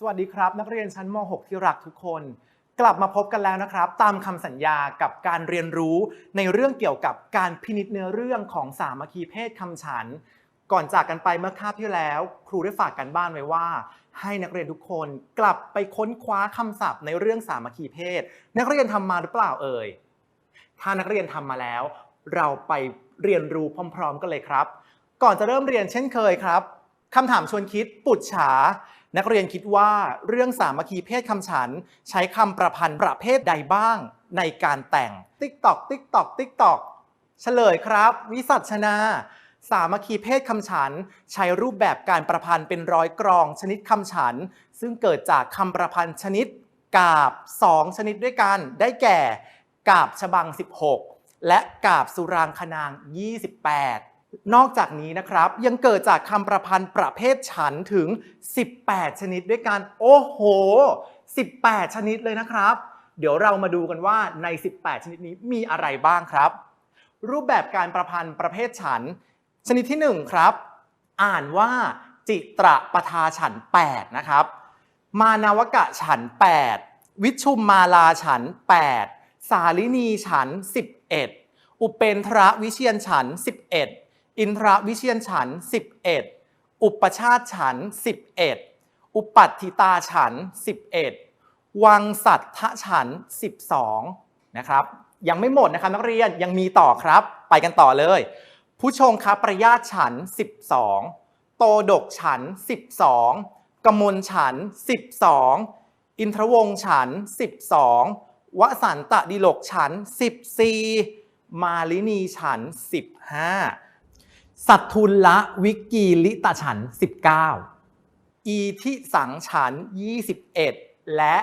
สวัสดีครับ นักเรียนชั้นม .6 ที่รักทุกคน กลับมาพบกันแล้วนะครับ ตามคำสัญญากับการเรียนรู้ในเรื่องเกี่ยวกับการพินิจเนื้อเรื่องของสามัคคีเพศคำฉัน ก่อนจากกันไปเมื่อคาบที่แล้ว ครูได้ฝากกันบ้านไว้ว่า ให้นักเรียนทุกคนกลับไปค้นคว้าคำศัพท์ในเรื่องสามัคคีเพศ นักเรียนทำมาหรือเปล่าเอ่ยถ้านักเรียนทำมาแล้ว เราไปเรียนรู้พร้อม ๆ กันเลยครับ ก่อนจะเริ่มเรียนเช่นเคยครับคำถามชวนคิดปุจฉา นักเรียนคิดว่าเรื่องสามัคคีเพศคำฉัน ใช้คำประพันธ์ประเภทใดบ้าง ในการแต่ง ติ๊กตอกติ๊กตอกติ๊กตอกเฉลยครับ วิสัชนา สามัคคีเพศคำฉัน ใช้รูปแบบการประพันธ์เป็นร้อยกรองชนิดคำฉัน ซึ่งเกิดจากคำประพันธ์ชนิดกาบ2ชนิดด้วยกัน ได้แก่กาบฉบัง 16 และกาบสุรางคนาง 28 นอกจากนี้นะครับ ยังเกิดจากคำประพันธ์ประเภทฉันถึง 18 ชนิดด้วยกัน โอ้โห 18 ชนิดเลยนะครับ เดี๋ยวเรามาดูกันว่าใน 18 ชนิดนี้มีอะไรบ้างครับ รูปแบบการประพันธ์ประเภทฉัน ชนิดที่ 1 ครับ อ่านว่าจิตรปทาฉัน 8 นะครับ มานาวกะฉัน 8 วิชุมมาลาฉัน 8 สาลินีฉัน 11 อุเปนทระวิเชียนฉัน 11 อินทรวิเชียนฉัน 11 อุปชาติฉัน 11 อุปัตถิตาฉัน 11 วังสัตทะฉัน 12 นะครับ ยังไม่หมดนะครับนักเรียนยังมีต่อครับ ไปกันต่อเลย ผู้ชงคประยาตฉัน 12 โตดกฉัน 12 กมลฉัน 12 อินทรวงฉัน 12 วสันตดิลกฉัน 14 มาลินีฉัน 15 สัตทุลละวิกีลิตฉัน 19 อีทิสังฉัน 21 และ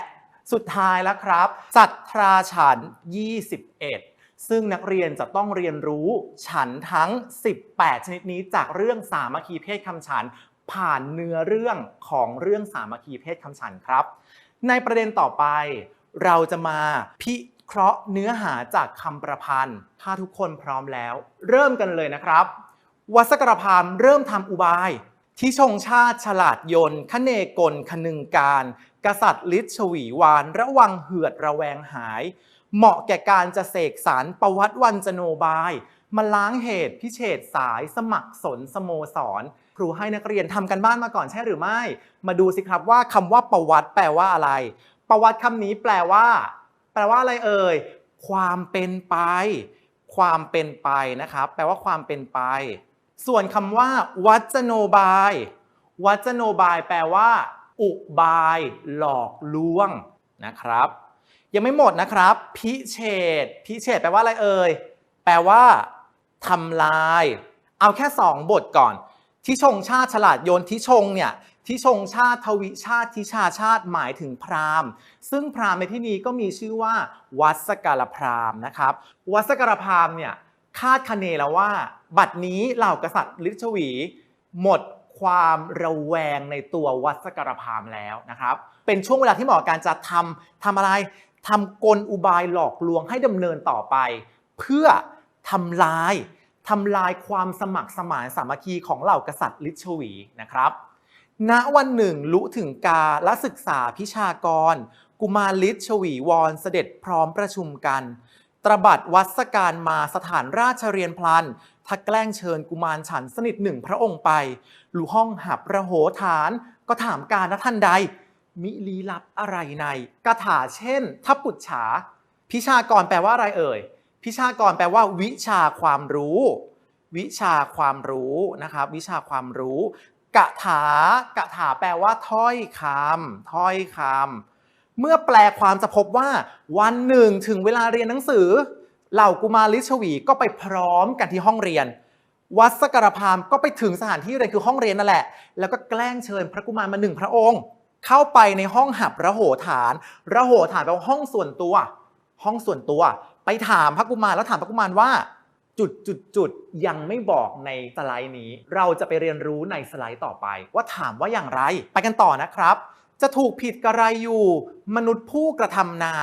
สุดท้ายแล้วครับ สัตทราฉัน 21 ซึ่งนักเรียนจะต้องเรียนรู้ฉันทั้ง 18 ชนิดนี้จากเรื่องสามัคคีเพศคำฉัน ผ่านเนื้อเรื่องของเรื่องสามัคคีเพศคำฉันครับ ในประเด็นต่อไปเราจะมาพิเคราะห์เนื้อหาจากคำประพันธ์ ถ้าทุกคนพร้อมแล้ว เริ่มกันเลยนะครับ วัสกรพามเริ่มทำอุบาย ที่ชงชาติฉลาดยนต์คเนกลคนึงการ กษัตริย์ลิชวีวาน ระวังเหือดระแวงหาย เหมาะแก่การจะเสกสารประวัติวันจโนบายมาล้างเหตุพิเศษสายสมัครสนสโมสร ครูให้นักเรียนทำกันบ้านมาก่อนใช่หรือไม่ มาดูสิครับว่าคำว่าประวัติแปลว่าอะไร ประวัติคำนี้แปลว่า แปลว่าอะไรเอ่ย ความเป็นไป ความเป็นไปนะครับ แปลว่าความเป็นไป ส่วนคำว่า วัจโนบาย วัจโนบายแปลว่า อุบาย หลอกลวงนะครับ ยังไม่หมดนะครับ พิเชษพิเชษแปลว่าอะไรเอ่ยแปลว่าทำลาย เอาแค่2บทก่อนที่ชงชาติฉลาดโยนที่ชงเนี่ยที่ชงชาติทวิชาติทิชาชาติหมายถึงพราหมณ์ ซึ่งพราหมณ์ในที่นี้ก็มีชื่อว่า วัสการพราหมณ์นะครับ วัสการพราหมณ์เนี่ยคาดคะเนแล้วว่า บัดนี้เหล่ากษัตริย์ลิชวี หมดความระแวงในตัววัสการพามแล้วนะครับ เป็นช่วงเวลาที่เหมาะการจะทำทำอะไรทำกลอุบายหลอกลวงให้ดำเนินต่อไป เพื่อทำลายทำลายความสมัครสมานสามัคคีของเหล่ากษัตริย์ลิชวีนะครับณวันหนึ่งลุถึงกาและศึกษาพิชากร กุมารลิชวีวรเสด็จพร้อมประชุมกัน ตรบัดวัสการมาสถานราชเรียนพลันถ้าแกล้งเชิญกุมารฉันสนิทหนึ่งพระองค์ไป หลูห้องหับระโหฐาน ก็ถามการณท่านใด มิลีลับอะไรในกถาเช่นทัพปุจฉา พิชากรแปลว่าอะไรเอ่ย พิชากรแปลว่า วิชาความรู้ วิชาความรู้นะครับ วิชาความรู้กะถากะถาแปลว่าถ้อยคำถ้อยคำ เมื่อแปลความจะพบว่าวันหนึ่งถึงเวลาเรียนหนังสือ เหล่ากุมารลิชวีก็ไปพร้อมกันที่ห้องเรียน วัดสกรพามก็ไปถึงสถานที่เรียนคือห้องเรียนนั่นแหละ แล้วก็แกล้งเชิญพระกุมารมาหนึ่งพระองค์ เข้าไปในห้องหับระโหฐานระโหฐานแปลว่าห้องส่วนตัว ห้องส่วนตัว ไปถามพระกุมารแล้วถามพระกุมารว่า จุดจุดจุดยังไม่บอกในสไลด์นี้ เราจะไปเรียนรู้ในสไลด์ต่อไป ว่าถามว่าอย่างไร ไปกันต่อนะครับ จะถูกผิดกระไรอยู่ มนุษย์ผู้กระทำนา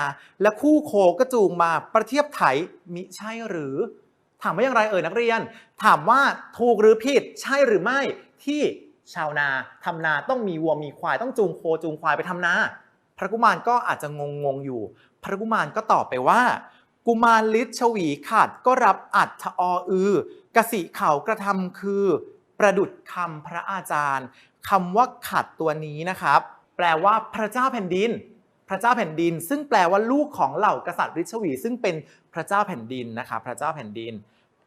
และคู่โคก็จูงมาประเทียบไถมิใช่หรือ ถามว่าอย่างไรเอ่ยนักเรียน ถามว่าถูกหรือผิดใช่หรือไม่ที่ชาวนาทำนาต้องมีวัวมีควายต้องจูงโคจูงควายไปทำนา พระกุมารก็อาจจะงงงๆอยู่ พระกุมารก็ตอบไปว่า กุมารลิศชวีขัดก็รับอัดทออือกสิเขากระทำคือ ประดุดคำพระอาจารย์คำว่าขัดตัวนี้นะครับ แปลว่าพระเจ้าแผ่นดิน พระเจ้าแผ่นดิน ซึ่งแปลว่าลูกของเหล่ากษัตริย์ฤชวี ซึ่งเป็นพระเจ้าแผ่นดินนะครับพระเจ้าแผ่นดิน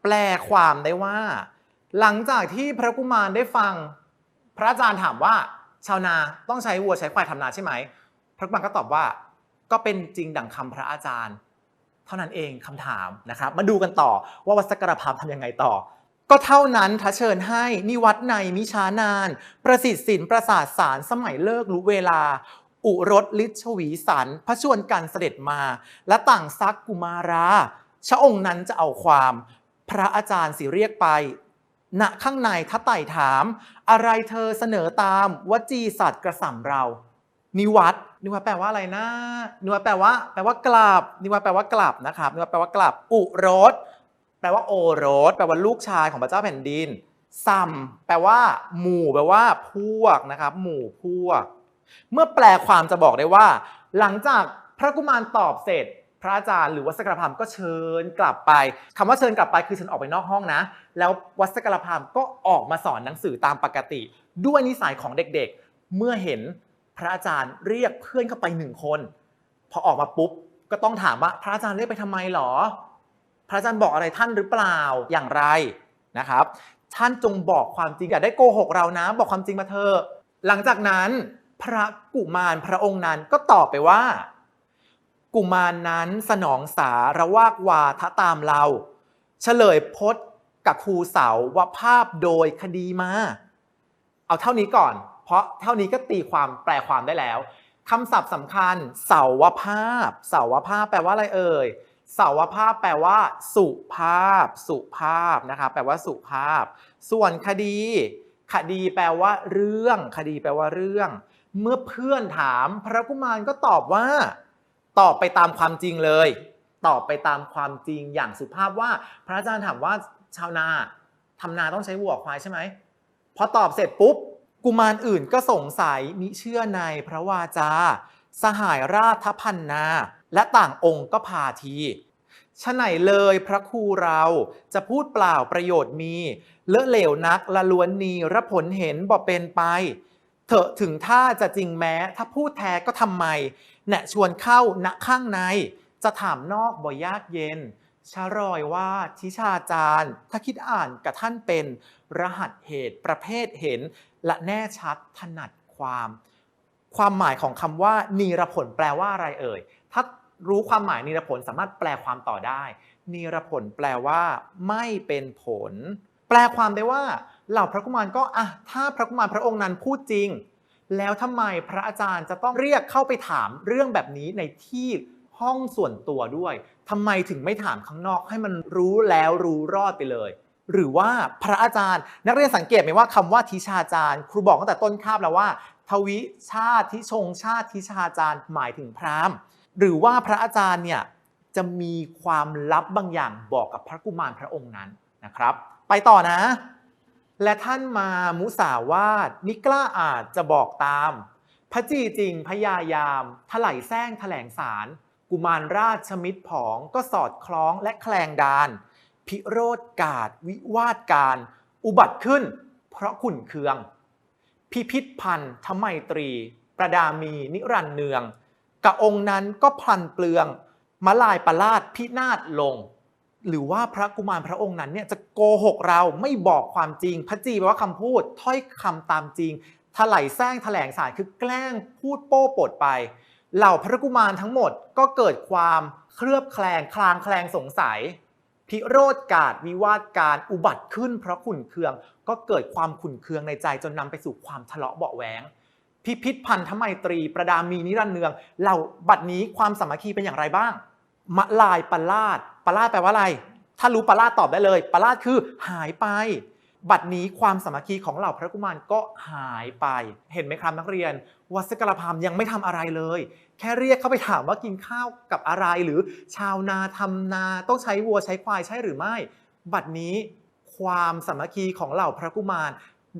แปลความได้ว่า หลังจากที่พระกุมารได้ฟัง พระอาจารย์ถามว่า ชาวนาต้องใช้วัวใช้ควายทำนาใช่ไหม พระกุมารก็ตอบว่า ก็เป็นจริงดั่งคำพระอาจารย์ เท่านั้นเองคำถามนะครับมาดูกันต่อว่าวัสกรพามทำยังไงต่อ ก็เท่านั้นทะเชิญให้นิวัดในมิช้านาน ประสิทธิ์สินประสาทสารสมัยเลิกรู้เวลา อุรสลิชวีสันพระชวนกันเสด็จมา และต่างซักกุมาราชะองค์นั้นจะเอาความ พระอาจารย์สิเรียกไปณข้างในทัไต่ถาม อะไรเธอเสนอตามวจีสัตว์กระสำเรา นิวัตนิวัตแปลว่าอะไรนะนิวัตแปลว่า แปลว่ากลับนิวัตแปลว่ากลับนะครับนิวัตแปลว่ากลับ อุรส แปลว่าโอรส แปลว่าลูกชายของพระเจ้าแผ่นดินซัมแปลว่า หมู่แปลว่า พวกนะครับ หมู่พวก เมื่อแปลความจะบอกได้ว่า หลังจากพระกุมารตอบเสร็จ พระอาจารย์หรือวัสกรพรามก็เชิญกลับไปคำว่าเชิญกลับไปคือฉันออกไปนอกห้องนะ แล้ววัสกรพรามก็ออกมาสอนหนังสือตามปกติ ด้วยนิสัยของเด็กๆ เมื่อเห็นพระอาจารย์เรียกเพื่อนเข้าไปหนึ่งคน พอออกมาปุ๊บก็ต้องถามว่าพระอาจารย์เรียกไปทำไมหรอ พระอาจารย์บอกอะไรท่านหรือเปล่าอย่างไรนะครับ ท่านจงบอกความจริงอย่าได้โกหกเรานะ บอกความจริงมาเถอะหลังจากนั้น พระกุมารพระองค์นั้นก็ตอบไปว่า กุมารนั้นสนองสาระวากวาทะตามเรา เฉลยพจน์กับครูเสาว่าภาพโดยคดีมา เอาเท่านี้ก่อน เพราะเท่านี้ก็ตีความแปลความได้แล้วคำศัพท์สำคัญ เสาวภาพ เสาวภาพแปลว่าอะไรเอ่ย เสาวภาพแปลว่า สุภาพ สุภาพนะครับแปลว่าสุภาพ ส่วนคดี คดีแปลว่า เรื่อง คดีแปลว่าเรื่อง เมื่อเพื่อนถาม พระกุมารก็ตอบว่า ตอบไปตามความจริงเลย ตอบไปตามความจริงอย่างสุภาพว่า พระอาจารย์ถามว่าชาวนาทำนาต้องใช้วัวควายใช่ไหมพอตอบเสร็จปุ๊บกุมารอื่นก็สงสัยมิเชื่อในพระวาจา สหายราชพันนา และต่างองค์ก็พาทีฉะไหนเลยพระครูเราจะพูดเปล่าประโยชน์มี เลอะเหลวนักละล้วนนีระผลเห็นบ่เป็นไป เถอะถึงถ้าจะจริงแม้ ถ้าพูดแท้ก็ทำไมแนะชวนเข้าณข้างใน จะถามนอกบ่ยากเย็นชารอยว่าทิชาจารย์ ถ้าคิดอ่านกับท่านเป็นรหัสเหตุประเภทเห็น และแน่ชัดถนัดความ ความหมายของคำว่า นีระผลแปลว่าอะไรเอ่ยถ้า รู้ความหมายนีรผลสามารถแปลความต่อได้นีรผลแปลว่า ไม่เป็นผล แปลความได้ว่า เหล่าพระกุมารก็อะถ้าพระกุมารพระองค์นั้นพูดจริง แล้วทำไมพระอาจารย์จะต้องเรียกเข้าไปถามเรื่องแบบนี้ในที่ห้องส่วนตัวด้วยทำไมถึงไม่ถามข้างนอกให้มันรู้แล้วรู้รอดไปเลยหรือว่าพระอาจารย์ นักเรียนสังเกตไหมว่าคำว่าทิชาจารย์ ครูบอกตั้งแต่ต้นคาบแล้วว่า ทวิชาติทิชงชาติทิชาจารย์ หมายถึงพราหมณ์ หรือว่าพระอาจารย์เนี่ยจะมีความลับบางอย่างบอกกับพระกุมารพระองค์นั้นนะครับ ไปต่อนะ และท่านมามุสาวาทนิกล้าอาจจะบอกตาม พระจีจริงพยายามถลายแซงแถลงสาร กุมารราชมิตรผองก็สอดคล้องและแคลงดาน พิโรธกาดวิวาทการ อุบัติขึ้น เพราะขุนเคือง พิพิธพันธ์ทไมตรี ประดามีนิรันเนือง กะองค์นั้นก็พลันเปลืองมาลายประลาดพินาศลง หรือว่าพระกุมารพระองค์นั้นเนี่ยจะโกหกเราไม่บอกความจริง พระจีแปลว่าคำพูดถ้อยคำตามจริงถลายแซงแถลงสารคือแกล้งพูดโป้ปดไป เหล่าพระกุมารทั้งหมดก็เกิดความเคลือบแคลงคลางแคลงสงสัย พิโรธกาดวิวาทการอุบัติขึ้นเพราะขุนเคือง ก็เกิดความขุนเคืองในใจจนนำไปสู่ความทะเลาะเบาะแวง พิพิธพันธไมตรี ประดามีนิรันดร์เนือง เหล่าบัดนี้ความสามัคคีเป็นอย่างไรบ้าง มะลายปลาดปลาดแปลว่าอะไร ถ้ารู้ปลาดตอบได้เลยปลาดคือหายไป บัดนี้ความสามัคคีของเหล่าพระกุมารก็หายไป เห็นไหมครับนักเรียน วัดสกรพามยังไม่ทำอะไรเลย แค่เรียกเข้าไปถามว่ากินข้าวกับอะไรหรือชาวนาทำนาต้องใช้วัวใช้ควายใช่หรือไม่ บัดนี้ความสามัคคีของเหล่าพระกุมาร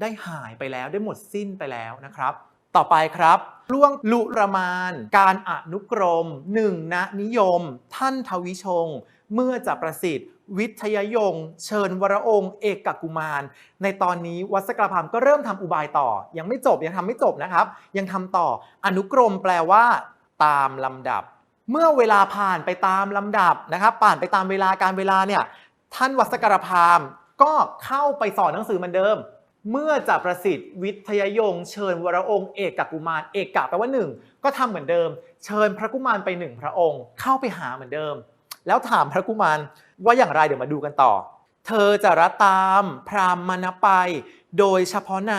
ได้หายไปแล้วได้หมดสิ้นไปแล้วนะครับ ต่อไปครับล่วงลุระมาน การอนุกรมหนึ่งณนิยม ท่านทวิชง เมื่อจะประสิทธิ์ วิทยยง เชิญวรองค์ เอกกุมาร ในตอนนี้วัสกรพามก็เริ่มทำอุบายต่อ ยังไม่จบยังทำไม่จบนะครับ ยังทำต่ออนุกรมแปลว่า ตามลำดับ เมื่อเวลาผ่านไปตามลำดับนะครับผ่านไปตามเวลาการเวลาเนี่ยท่านวัสกรพามก็เข้าไปสอนหนังสือเหมือนเดิม เมื่อจะประสิทธิ์วิทยยง เชิญวรองค์เอกกุมารเอกกะแปลว่าหนึ่งก็ทำเหมือนเดิม เชิญพระกุมารไปหนึ่งพระองค์เข้าไปหาเหมือนเดิม แล้วถามพระกุมารว่าอย่างไรเดี๋ยวมาดูกันต่อ เธอจะระตามพรามมณไป โดยเฉพาะใน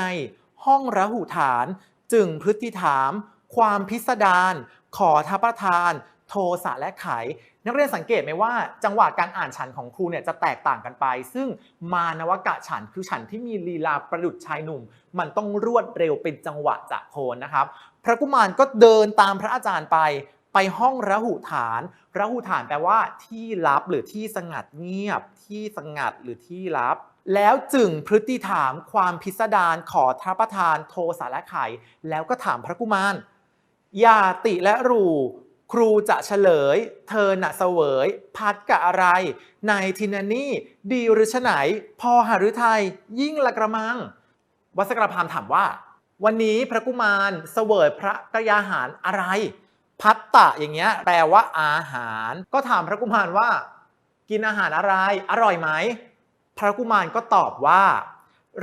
ห้องระหุฐานจึงพฤติถาม ความพิสดารขอทัพประทาน โทสะและไข นักเรียนสังเกตไหมว่าจังหวะการอ่านฉันของครูเนี่ยจะแตกต่างกันไป ซึ่งมานวกะฉันคือฉันที่มีลีลาประดุจชายหนุ่ม มันต้องรวดเร็วเป็นจังหวะจากโคนนะครับ พระกุมารก็เดินตามพระอาจารย์ไปไปห้องระหุฐานระหุฐานแปลว่าที่ลับหรือที่สงัดเงียบ ที่สงัดหรือที่ลับ แล้วจึงพฤติถามความพิสดารขอทัพประทานโทสาและไขแล้วก็ถามพระกุมารยาติและรู ครูจะเฉลย เธอหนะเสวย พัดกะอะไร ในทินานี่ ดีหรือฉไหน พอหฤทัยยิ่งละกระมัง วัสกรพามถามว่า วันนี้พระกุมารเสวยพระกระยาหารอะไร พัตตะอย่างเงี้ยแปลว่าอาหาร ก็ถามพระกุมารว่า กินอาหารอะไร อร่อยไหม พระกุมารก็ตอบว่า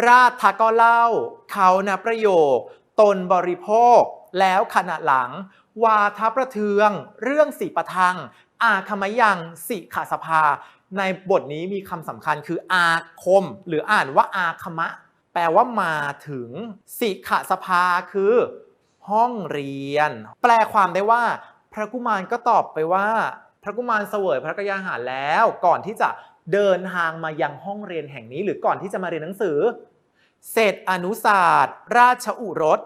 ราชก็เล่า เขานะประโยค ตนบริโภค แล้วขณะหลัง วาทประเทือง เรื่องสีประทัง อาคมยังสิขาสภา ในบทนี้มีคำสำคัญคืออาคม หรืออ่านว่าอาคมะ แปลว่ามาถึงสิขาสภาคือ ห้องเรียน แปลความได้ว่า พระกุมารก็ตอบไปว่า พระกุมารเสวยพระกยาหารแล้วก่อนที่จะเดินทางมายังห้องเรียนแห่งนี้ หรือก่อนที่จะมาเรียนหนังสือ เศรษอนุศาสตร์ ราชอุรส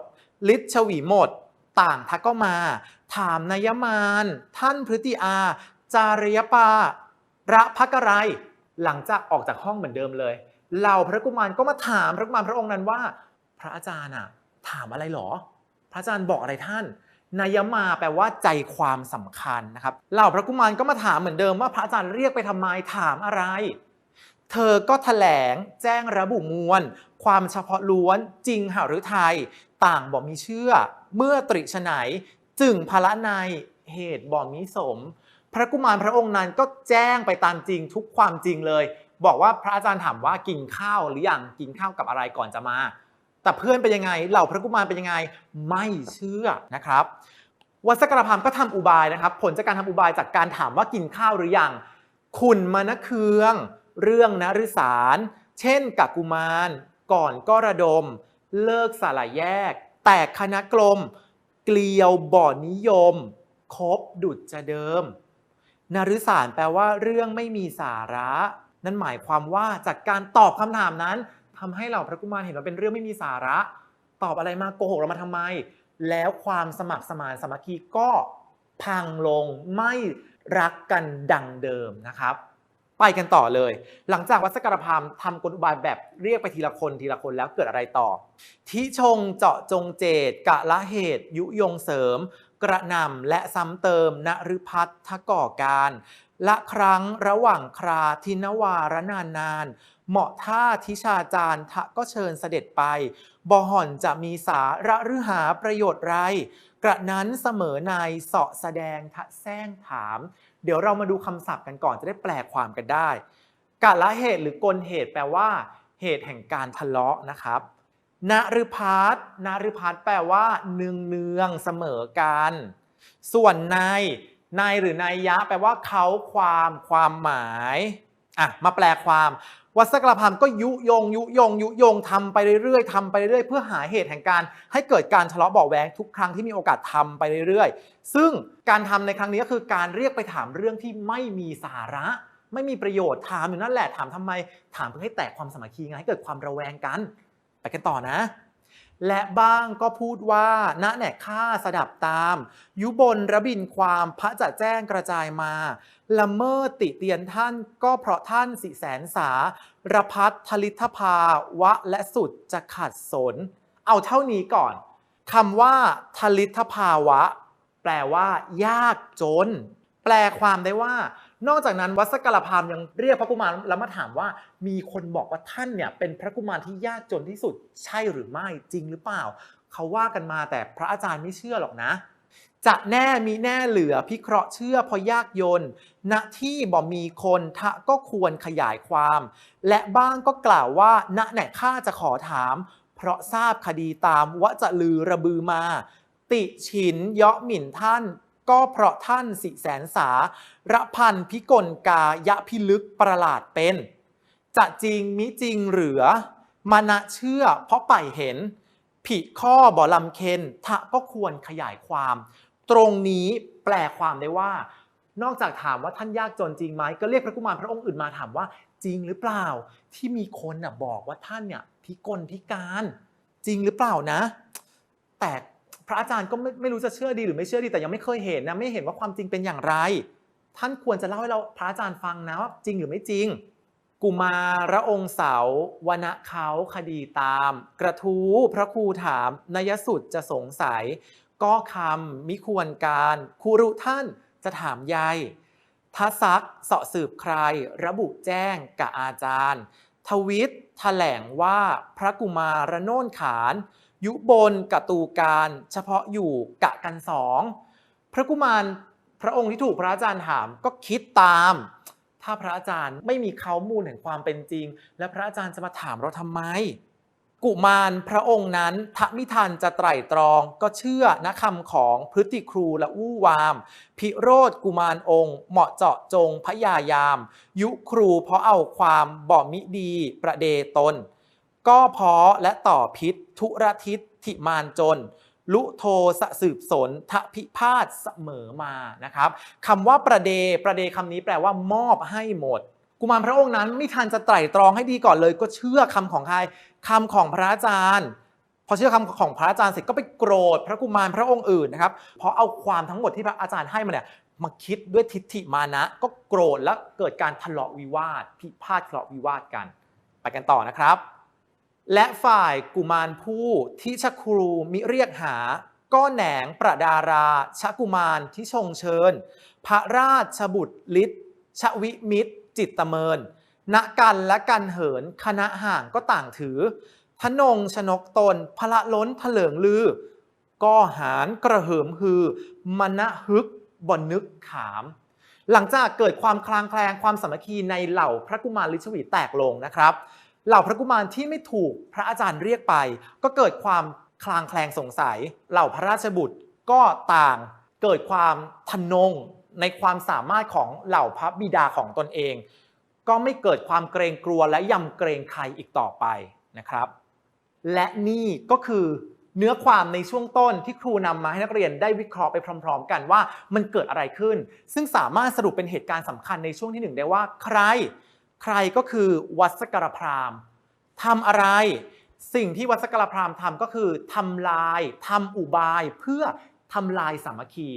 ฤทธิ์ชวีหมด ต่างทักก็มา ถามนายมาน ท่านพฤติอา จารยปา ระพักไร หลังจากออกจากห้องเหมือนเดิมเลย เหล่าพระกุมารก็มาถามพระกุมารพระองค์นั้นว่า พระอาจารย์อะถามอะไรหรอ พระอาจารย์บอกอะไรท่านนายมาแปลว่าใจความสำคัญนะครับ เหล่าพระกุมารก็มาถามเหมือนเดิมว่าพระอาจารย์เรียกไปทำไมถามอะไร เธอก็ถแถลงแจ้งระบุมวล ความเฉพาะล้วนจริงหฤทัยต่างบ่มีเชื่อ เมื่อตริฉไนจึงพละในเหตุบ่มีสม พระกุมารพระองค์นั้นก็แจ้งไปตามจริงทุกความจริงเลย บอกว่าพระอาจารย์ถามว่ากินข้าวหรือยังกินข้าวกับอะไรก่อนจะมา แต่เพื่อนเป็นยังไงเหล่าพระกุมารเป็นยังไงไม่เชื่อนะครับวัสกรพามก็ทำอุบายนะครับ ผลจากการทำอุบายจากการถามว่ากินข้าวหรือยังขุนมานเคือง เรื่องนฤสาร เช่นกักกุมาร ก่อนก็ระดม เลิกสาลายแยก แตกคณะกลม เกลียวบ่อนิยม คบดุจจะเดิมนฤสารแปลว่าเรื่องไม่มีสาระ นั่นหมายความว่าจากการตอบคำถามนั้นทำให้เหล่าพระกุมารเห็นว่าเป็นเรื่องไม่มีสาระ ตอบอะไรมาโกหกเรามาทำไม แล้วความสมัครสมานสามัคคีก็พังลงไม่รักกันดังเดิมนะครับ ไปกันต่อเลย หลังจากวัดสกรพามทำกลอุบายแบบเรียกไปทีละคนทีละคนแล้วเกิดอะไรต่อ ทิชงเจาะจงเจตกะละเหตุ ยุยงเสริม กระนำและซ้ำเติมนฤพัฒทก่อการ ละครั้งระหว่างคราทินวารนานนาน เหมาะท่าทิชาจารย์ทะก็เชิญเสด็จไป บอห่อนจะมีสาระหรือหาประโยชน์ไร กระนั้นเสมอในเสาะแสดงทะแซงถาม เดี๋ยวเรามาดูคำศัพท์กันก่อนจะได้แปลความกันได้กาละเหตุหรือกลเหตุแปลว่า เหตุแห่งการทะเลาะนะครับนฤพัฒนฤพัฒแปลว่าเนืองเนืองเสมอกัน ส่วนในในหรือนายยะ แปลว่าเขาความความหมายอะมาแปลความ วัดสกรพามก็ยุยง ยุยง ยุยงทำไปเรื่อยๆทำไปเรื่อยๆ เพื่อหาเหตุแห่งการ ให้เกิดการทะเลาะเบาแวงทุกครั้งที่มีโอกาสทำไปเรื่อยๆ ซึ่งการทำในครั้งนี้ก็คือการเรียกไปถามเรื่องที่ไม่มีสาระ ไม่มีประโยชน์ถามอยู่นั่นแหละถามทำไม ถามเพื่อให้แตกความสามัคคีไงให้เกิดความระแวงกัน ไปกันต่อนะ และบ้างก็พูดว่าณแหนข้าสดับตาม ยุบนระบินความพระจะแจ้งกระจายมา ละเมิดติเตียนท่านก็เพราะท่านสิแสนสาระพัฒทลิทภาวะและสุดจะขัดสน เอาเท่านี้ก่อนคำว่าทลิทภาวะ แปลว่า ยากจน แปลความได้ว่า นอกจากนั้นวัดสกลพามยังเรียกพระกุมารแล้วมาถามว่ามีคนบอกว่าท่านเนี่ยเป็นพระกุมารที่ยากจนที่สุดใช่หรือไม่จริงหรือเปล่า เขาว่ากันมาแต่พระอาจารย์ไม่เชื่อหรอกนะ จะแน่มีแน่เหลือพิเคราะห์เชื่อเพอยากยนณที่บ่มีคนทะก็ควรขยายความ และบ้างก็กล่าวว่าณไหนข้าจะขอถาม เพราะทราบคดีตามว่าจะลือระบือมา ติฉินเยาะหมิ่นท่าน ก็เพราะท่านสิแสนสา ระพันพิกลกายะพิลึกประหลาดเป็น จะจริงมิจริงเหลือมานะเชื่อเพราะไปเห็น ผิดข้อบ่ลำเคนทะก็ควรขยายความ ตรงนี้แปลความได้ว่า นอกจากถามว่าท่านยากจนจริงไหมก็เรียกพระกุมารพระองค์อื่นมาถามว่าจริงหรือเปล่าที่มีคนน่ะบอกว่าท่านเนี่ยพิกลพิการจริงหรือเปล่านะ แต่ พระอาจารย์ก็ไม่ไม่รู้จะเชื่อดีหรือไม่เชื่อดีแต่ยังไม่เคยเห็นนะไม่เห็นว่าความจริงเป็นอย่างไร ท่านควรจะเล่าให้เราพระอาจารย์ฟังนะว่าจริงหรือไม่จริง กุมารองค์เสาวนะเขาคดีตาม กระทู้พระครูถามนยสุดจะสงสัย ก็คำมิควรการครูรุท่านจะถามยายทัซักเสาะสืบใคร ระบุแจ้งกับอาจารย์ ทวิตแถลงว่าพระกุมารโนนขาน ยุบนกตูการ เฉพาะอยู่กะกันสอง พระกุมารพระองค์ที่ถูกพระอาจารย์ถามก็คิดตาม ถ้าพระอาจารย์ไม่มีข้อมูลแห่งความเป็นจริง และพระอาจารย์จะมาถามเราทำไม กุมารพระองค์นั้นทมิทันจะไตร่ตรองก็เชื่อนะคำของพฤติครูและอู้วาม พิโรธกุมารองค์ เหมาะเจาะจงพยายาม ยุครูเพราะเอาความบ่มิดีประเดตน ก็เพราะและต่อพิษ ทุรทิศทิมานจน ลุโทสะสืบสนทะพิพาทเสมอมานะครับคำว่าประเดประเดคำนี้แปลว่ามอบให้หมด กุมารพระองค์นั้นไม่ทันจะไตร่ตรองให้ดีก่อนเลย ก็เชื่อคำของใครคำของพระอาจารย์ พอเชื่อคำของพระอาจารย์เสร็จก็ไปโกรธพระกุมารพระองค์อื่นนะครับเพราะเอาความทั้งหมดที่พระอาจารย์ให้มาเนี่ยมาคิดด้วยทิฏฐิมานะ ก็โกรธแล้วเกิดการทะเลาะวิวาทพิพาททะเลาะวิวาทกัน ไปกันต่อนะครับ และฝ่ายกุมารผู้ที่ชครูมิเรียกหาก็แหนงประดาราชกุมารที่ชงเชิญ พระราชบุตรฤทธิ์ชวิมิตร จิตตเมินณกันและกันเหินคณะห่างก็ต่างถือทนงชนกตนพละล้นเถลิงลือ ก็หารกระเหิมฮือมณฮึกบนนึกขาม หลังจากเกิดความคลางแคลงความสามัคคีในเหล่าพระกุมารลิชวีแตกลงนะครับ เหล่าพระกุมารที่ไม่ถูกพระอาจารย์เรียกไป ก็เกิดความคลางแคลงสงสัย เหล่าพระราชบุตรก็ต่างเกิดความทนง ในความสามารถของเหล่าพระบิดาของตนเอง ก็ไม่เกิดความเกรงกลัวและยำเกรงใครอีกต่อไปนะครับ และนี่ก็คือเนื้อความในช่วงต้นที่ครูนำมาให้นักเรียนได้วิเคราะห์ไปพร้อม ๆ กันว่ามันเกิดอะไรขึ้น ซึ่งสามารถสรุปเป็นเหตุการณ์สำคัญในช่วงที่หนึ่งได้ว่า ใคร ใครก็คือวัสกรพรามทำอะไร สิ่งที่วัสกรพรามทำก็คือทำลายทำอุบายเพื่อทำลายสามัคคี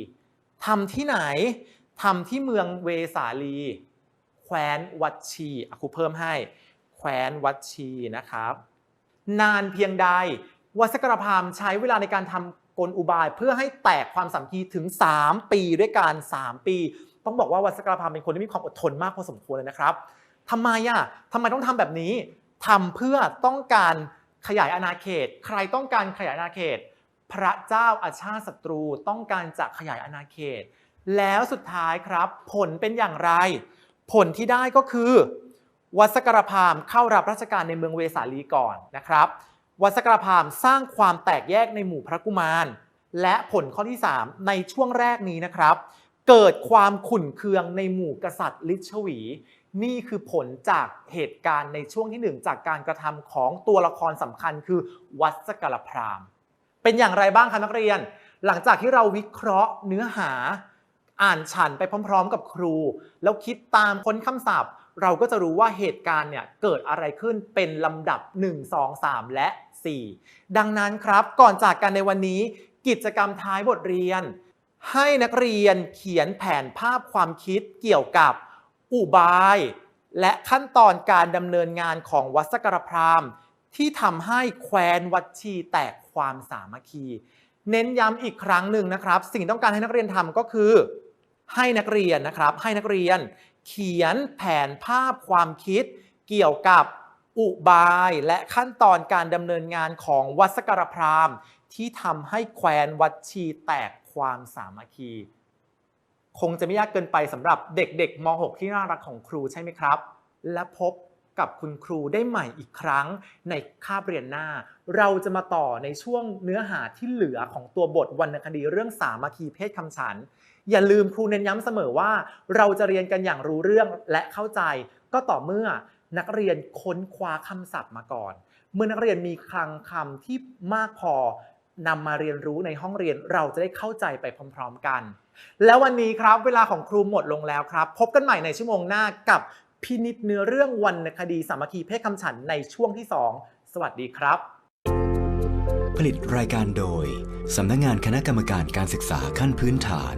ทำที่ไหนทำที่เมืองเวสาลี แคว้นวัดชีอะครูเพิ่มให้ แคว้นวัดชีนะครับ นานเพียงใดวัสกรพามใช้เวลาในการทำกลอุบาย เพื่อให้แตกความสามัคคีถึง 3 ปีด้วยกัน3ปี ต้องบอกว่าวัสกรพามเป็นคนที่มีความอดทนมากพอสมควรเลยนะครับทำไมอะทำไมต้องทำแบบนี้ทำเพื่อต้องการขยายอาณาเขต ใครต้องการขยายอาณาเขต พระเจ้าอาชาติศัตรูต้องการจะขยายอาณาเขต แล้วสุดท้ายครับ ผลเป็นอย่างไร ผลที่ได้ก็คือ วัดสกรพามเข้ารับราชการในเมืองเวสาลีก่อนนะครับ วัดสกรพามสร้างความแตกแยกในหมู่พระกุมาร และผลข้อที่ 3 ในช่วงแรกนี้นะครับ เกิดความขุ่นเคืองในหมู่กษัตริย์ลิชวี นี่คือผลจากเหตุการณ์ในช่วงที่หนึ่งจากการกระทำของตัวละครสำคัญคือวัดสกรพราม์ เป็นอย่างไรบ้างคะนักเรียน หลังจากที่เราวิเคราะห์เนื้อหา อ่านฉันไปพร้อม ๆ กับครู แล้วคิดตามค้นคำศัพท์ เราก็จะรู้ว่าเหตุการณ์เนี่ยเกิดอะไรขึ้นเป็นลำดับ 1 2 3 และ 4 ดังนั้นครับก่อนจากกันในวันนี้ กิจกรรมท้ายบทเรียน ให้นักเรียนเขียนแผนภาพความคิดเกี่ยวกับอุบาย และขั้นตอนการดำเนินงานของวัสกรพราหมณ์ ที่ทำให้แคว้นวัดชีแตกความสามัคคี เน้นย้ำอีกครั้งหนึ่งนะครับ สิ่งต้องการให้นักเรียนทำก็คือ ให้นักเรียนนะครับ ให้นักเรียน เขียนแผนภาพความคิด เกี่ยวกับอุบายและขั้นตอนการดำเนินงานของวัดสกรพรามที่ทำให้แคว้นวัดชีแตกความสามัคคี คงจะไม่ยากเกินไปสำหรับเด็กๆม .6 ที่น่ารักของครูใช่ไหมครับ และพบ กับคุณครูได้ใหม่อีกครั้งในคาบเรียนหน้า เราจะมาต่อในช่วงเนื้อหาที่เหลือของตัวบทวรรณคดีเรื่องสามัคคีเพศคำฉัน อย่าลืมครูเน้นย้ำเสมอว่า เราจะเรียนกันอย่างรู้เรื่องและเข้าใจ ก็ต่อเมื่อนักเรียนค้นคว้าคำศัพท์มาก่อน เมื่อนักเรียนมีคลังคำที่มากพอนำมาเรียนรู้ในห้องเรียนเราจะได้เข้าใจไปพร้อม ๆ กัน แล้ววันนี้ครับเวลาของครูหมดลงแล้วครับ พบกันใหม่ในชั่วโมงหน้ากับ พินิจเนื้อเรื่องวรรณคดีสามัคคีเพศคำฉันในช่วงที่ 2 สวัสดีครับ ผลิตรายการโดย สำนักงานคณะกรรมการการศึกษาขั้นพื้นฐาน